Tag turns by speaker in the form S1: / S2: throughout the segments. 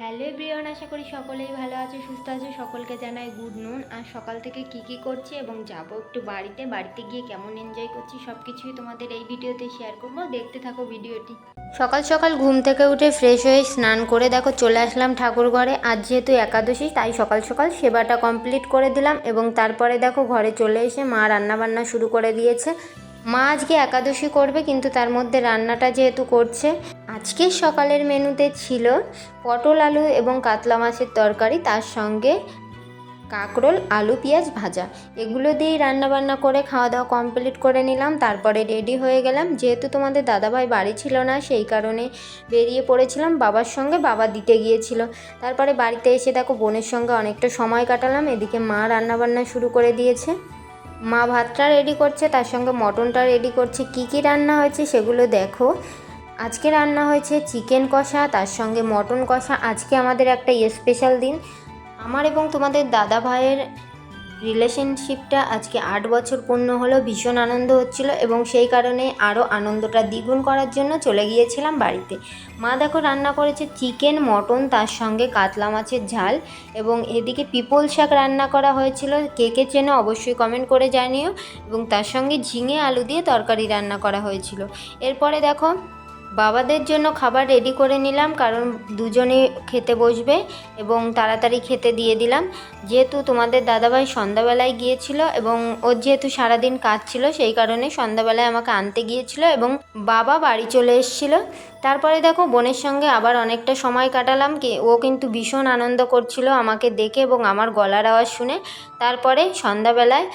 S1: Hello everyone আশা করি সকলেই ভালো আছে, সুস্থ আছে। সকলকে জানাই গুড নুন। আর সকাল থেকে কি কি করছি এবং যাব একটু বাড়িতে। বাড়িতে গিয়ে কেমন এনজয় করছি সব কিছুই তোমাদের এই ভিডিওতে শেয়ার করব। দেখতে থাকো ভিডিওটি। সকাল সকাল ঘুম থেকে উঠে ফ্রেশ হয়ে স্নান করে দেখো চলে আসলাম ঠাকুর ঘরে। আজ যেহেতু একাদশী, তাই সকাল সকাল সেবাটা কমপ্লিট করে দিলাম এবং তারপরে দেখো ঘরে চলে এসে মা রান্নাবান্না শুরু করে দিয়েছে। মা আজকে একাদশী করবে, কিন্তু তার মধ্যে রান্নাটা যেহেতু করছে আজকের সকালের মেনুতে ছিল পটল আলু এবং কাতলা মাছের তরকারি, তার সঙ্গে কাঁকরোল, আলু, পেঁয়াজ ভাজা। এগুলো দিয়েই রান্নাবান্না করে খাওয়া দাওয়া কমপ্লিট করে নিলাম, তারপরে রেডি হয়ে গেলাম। যেহেতু তোমাদের দাদাভাই বাড়ি ছিল না, সেই কারণে বেরিয়ে পড়েছিলাম। বাবার সঙ্গে বাবা দিতে গিয়েছিল। তারপরে বাড়িতে এসে দেখো বোনের সঙ্গে অনেকটা সময় কাটালাম। এদিকে মা রান্নাবান্না শুরু করে দিয়েছে। মা ভাতটা রেডি করছে, তার সঙ্গে মটনটা রেডি করছে। কি কি রান্না হয়েছে সেগুলো দেখো। আজকে রান্না হয়েছে চিকেন কষা, তার সঙ্গে মটন কষা। আজকে আমাদের একটা স্পেশাল দিন। আমার এবং তোমাদের দাদা ভাইয়ের রিলেশনশিপটা আজকে আট বছর পূর্ণ হলো, ভীষণ আনন্দ হচ্ছিল এবং সেই কারণে আরও আনন্দটা দ্বিগুণ করার জন্য চলে গিয়েছিলাম বাড়িতে। মা দেখো রান্না করেছে চিকেন, মটন, তার সঙ্গে কাতলা মাছের ঝাল এবং এদিকে পিপল শাক রান্না করা হয়েছিল। কে কে চেনো অবশ্যই কমেন্ট করে জানিও এবং তার সঙ্গে ঝিঙে, আলু দিয়ে তরকারি রান্না করা হয়েছিল। এরপরে দেখো বাবাদের জন্য খাবার রেডি করে নিলাম, কারণ দুজনে খেতে বসবে এবং তাড়াতাড়ি খেতে দিয়ে দিলাম। যেহেতু তোমাদের দাদাভাই সন্ধ্যাবেলায় গিয়েছিল এবং ওর যেহেতু সারাদিন কাজ ছিল, সেই কারণে সন্ধ্যাবেলায় আমাকে আনতে গিয়েছিল এবং বাবা বাড়ি চলে এসেছিল। তারপরে দেখো বোনের সঙ্গে আবার অনেকটা সময় কাটালাম, কি, ও কিন্তু ভীষণ আনন্দ করছিল আমাকে দেখে এবং আমার গলার আওয়াজ শুনে। তারপরে সন্ধ্যাবেলায়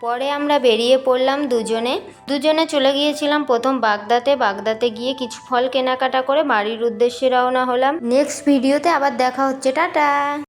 S1: পরে আমরা বেরিয়ে পড়লাম দুজনে। দুজনে চলে গিয়েছিলাম প্রথম বাগদাতে। বাগদাতে গিয়ে কিছু ফল কেনাকাটা করে বাড়ির উদ্দেশ্যে রওনা হলাম। নেক্সট ভিডিওতে আবার দেখা হচ্ছে। টাটা!